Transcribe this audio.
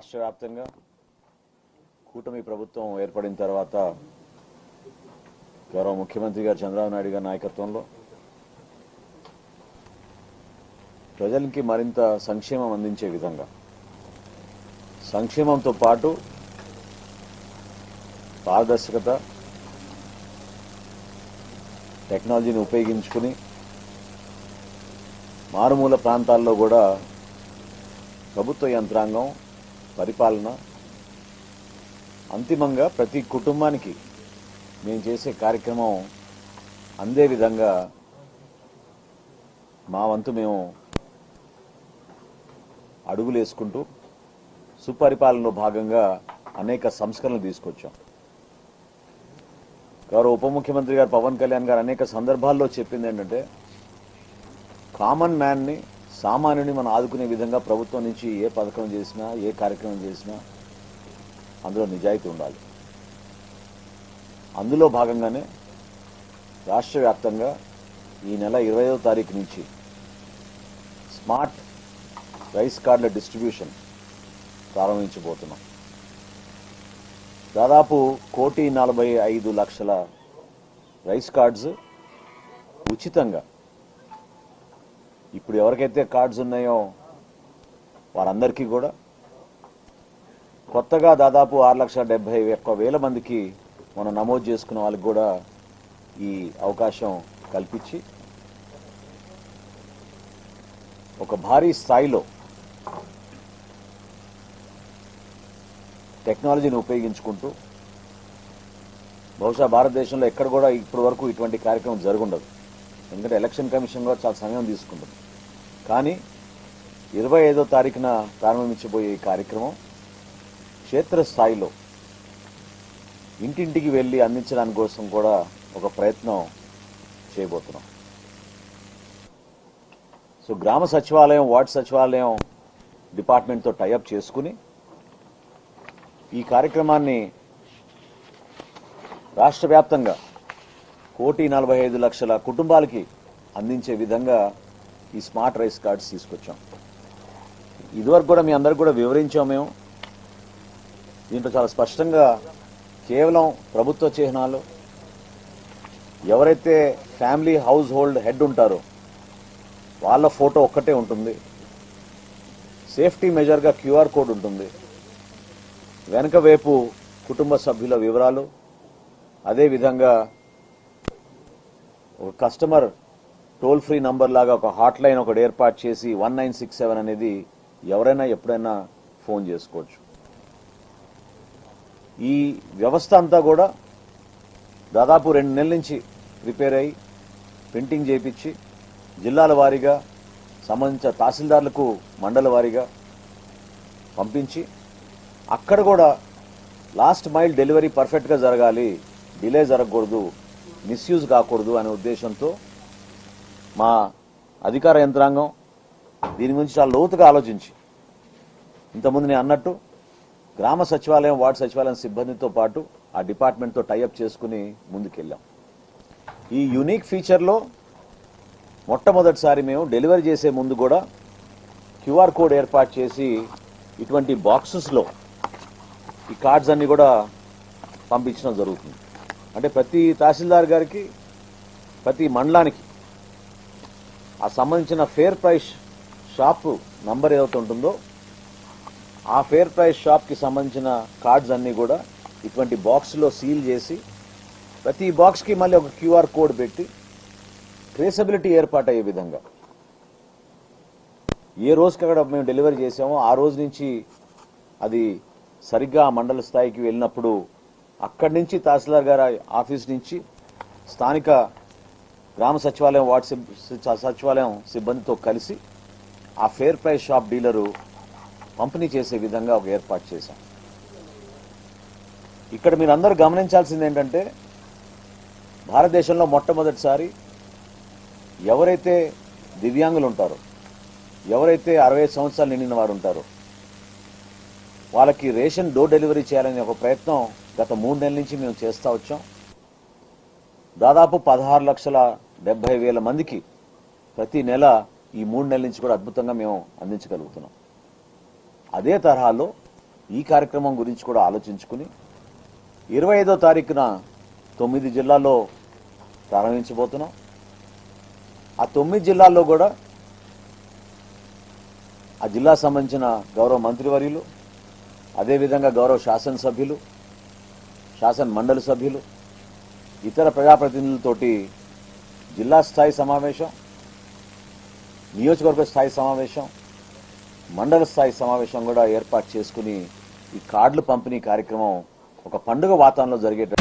రాష్ట్ర వ్యాప్తంగా కూటమి ప్రభుత్వం ఏర్పడిన తర్వాత గౌరవ ముఖ్యమంత్రి గారు చంద్రబాబు నాయుడు గారి నాయకత్వంలో ప్రజలకి మరింత సంక్షేమం అందించే విధంగా సంక్షేమంతో పాటు పారదర్శకత టెక్నాలజీని ఉపయోగించుకుని మారుమూల ప్రాంతాల్లో కూడా ప్రభుత్వ యంత్రాంగం పరిపాలన అంతిమంగా ప్రతి కుటుంబానికి మేము చేసే కార్యక్రమం అందే విధంగా మా వంతు మేము అడుగులు వేసుకుంటూ సుపరిపాలనలో భాగంగా అనేక సంస్కరణలు తీసుకొచ్చాం. గౌరవ ఉప ముఖ్యమంత్రి గారు పవన్ కళ్యాణ్ గారు అనేక సందర్భాల్లో చెప్పింది ఏంటంటే కామన్ మ్యాన్ని సామాన్యుని మనం ఆదుకునే విధంగా ప్రభుత్వం నుంచి ఏ పథకం చేసినా ఏ కార్యక్రమం చేసినా అందులో నిజాయితీ ఉండాలి. అందులో భాగంగానే రాష్ట్ర వ్యాప్తంగా ఈ నెల ఇరవైవ తారీఖు నుంచి స్మార్ట్ రైస్ కార్డుల డిస్ట్రిబ్యూషన్ ప్రారంభించబోతున్నాం. దాదాపు కోటి నలభై ఐదు లక్షల రైస్ కార్డ్స్ ఉచితంగా ఇప్పుడు ఎవరికైతే కార్డ్స్ ఉన్నాయో వారందరికీ కూడా కొత్తగా దాదాపు ఆరు లక్షల డెబ్బై ఒక్క వేల మందికి మనం నమోదు చేసుకున్న వాళ్ళకి కూడా ఈ అవకాశం కల్పించి ఒక భారీ స్థాయిలో టెక్నాలజీని ఉపయోగించుకుంటూ బహుశా భారతదేశంలో ఎక్కడ కూడా ఇప్పటి వరకు ఇటువంటి కార్యక్రమం జరుగుండదు. ఎందుకంటే ఎలక్షన్ కమిషన్ కూడా చాలా సమయం తీసుకుంటుంది. కానీ ఇరవై ఐదో తారీఖున ప్రారంభించబోయే ఈ కార్యక్రమం క్షేత్రస్థాయిలో ఇంటింటికి వెళ్ళి అందించడానికి కోసం కూడా ఒక ప్రయత్నం చేయబోతున్నాం. సో గ్రామ సచివాలయం వార్డు సచివాలయం డిపార్ట్మెంట్తో టైఅప్ చేసుకుని ఈ కార్యక్రమాన్ని రాష్ట్ర వ్యాప్తంగా కోటి నలభై ఐదు లక్షల కుటుంబాలకి అందించే విధంగా ఈ స్మార్ట్ రైస్ కార్డ్స్ తీసుకొచ్చాం. ఇదివరకు కూడా మీ అందరికి కూడా వివరించాం మేము. దీంట్లో చాలా స్పష్టంగా కేవలం ప్రభుత్వ చిహ్నాలు ఎవరైతే ఫ్యామిలీ హౌస్ హోల్డ్ హెడ్ ఉంటారో వాళ్ళ ఫోటో ఒక్కటే ఉంటుంది. సేఫ్టీ మెజర్గా క్యూఆర్ కోడ్ ఉంటుంది. వెనక వైపు కుటుంబ సభ్యుల వివరాలు అదేవిధంగా ఒక కస్టమర్ టోల్ ఫ్రీ నంబర్ లాగా ఒక హాట్ లైన్ ఒకటి ఏర్పాటు చేసి వన్ నైన్ సిక్స్ సెవెన్ అనేది ఎవరైనా ఎప్పుడైనా ఫోన్ చేసుకోవచ్చు. ఈ వ్యవస్థ అంతా కూడా దాదాపు రెండు నెలల నుంచి ప్రిపేర్ అయ్యి ప్రింటింగ్ చేయించి జిల్లాల వారీగా సంబంధించిన తహసీల్దార్లకు మండల వారీగా పంపించి అక్కడ కూడా లాస్ట్ మైల్ డెలివరీ పర్ఫెక్ట్గా జరగాలి డిలే జరగకూడదు మిస్యూజ్ కాకూడదు అనే ఉద్దేశంతో మా అధికార యంత్రాంగం దీని గురించి చాలా లోతుగా ఆలోచించి. ఇంతకుముందు నేను అన్నట్టు గ్రామ సచివాలయం వార్డు సచివాలయం సిబ్బందితో పాటు ఆ డిపార్ట్మెంట్తో టైఅప్ చేసుకుని ముందుకెళ్ళాం. ఈ యునిక్ ఫీచర్లో మొట్టమొదటిసారి మేము డెలివరీ చేసే ముందు కూడా క్యూఆర్ కోడ్ ఏర్పాటు చేసి ఇటువంటి బాక్సెస్లో ఈ కార్డ్స్ అన్నీ కూడా పంపించడం జరుగుతుంది. అంటే ప్రతి తహసీల్దార్ గారికి ప్రతి మండలానికి ఆ సంబంధించిన ఫేర్ ప్రైస్ షాప్ నంబర్ ఏదైతే ఉంటుందో ఆ ఫేర్ ప్రైస్ షాప్కి సంబంధించిన కార్డ్స్ అన్నీ కూడా ఇటువంటి బాక్స్లో సీల్ చేసి ప్రతి బాక్స్కి మళ్ళీ ఒక క్యూఆర్ కోడ్ పెట్టి ట్రేసబిలిటీ ఏర్పాటయ్యే విధంగా. ఏ రోజుకి అక్కడ మేము డెలివరీ చేసామో ఆ రోజు నుంచి అది సరిగ్గా మండల స్థాయికి వెళ్ళినప్పుడు అక్కడి నుంచి తహసీల్దార్ గారి ఆఫీస్ నుంచి స్థానిక గ్రామ సచివాలయం వార్డు సచివాలయం సిబ్బందితో కలిసి ఆ ఫేర్ ప్రైస్ షాప్ డీలరు పంపిణీ చేసే విధంగా ఒక ఏర్పాటు చేశాం. ఇక్కడ మీరందరూ గమనించాల్సింది ఏంటంటే భారతదేశంలో మొట్టమొదటిసారి ఎవరైతే దివ్యాంగులు ఉంటారో ఎవరైతే అరవై ఐదు సంవత్సరాలు నిండిన వారు ఉంటారో వాళ్ళకి రేషన్ డోర్ డెలివరీ చేయాలనే ఒక ప్రయత్నం గత మూడు నెలల నుంచి మేము చేస్తూ వచ్చాం. దాదాపు పదహారు లక్షల డెబ్బై వేల మందికి ప్రతి నెల ఈ మూడు నెలల నుంచి కూడా అద్భుతంగా మేము అందించగలుగుతున్నాం. అదే తరహాలో ఈ కార్యక్రమం గురించి కూడా ఆలోచించుకుని ఇరవై ఐదో తారీఖున తొమ్మిది జిల్లాల్లో ప్రారంభించబోతున్నాం. ఆ తొమ్మిది జిల్లాల్లో కూడా ఆ జిల్లా సంబంధించిన గౌరవ మంత్రివర్యులు అదేవిధంగా గౌరవ శాసనసభ్యులు శాసన మండలి సభ్యులు ఇతర ప్రజాప్రతినిధులతోటి జిల్లా స్థాయి సమావేశం నియోజకవర్గ స్థాయి సమావేశం మండల స్థాయి సమావేశం కూడా ఏర్పాటు చేసుకుని ఈ కార్డులు పంపిణీ కార్యక్రమం ఒక పండుగ వాతావరణంలో జరిగే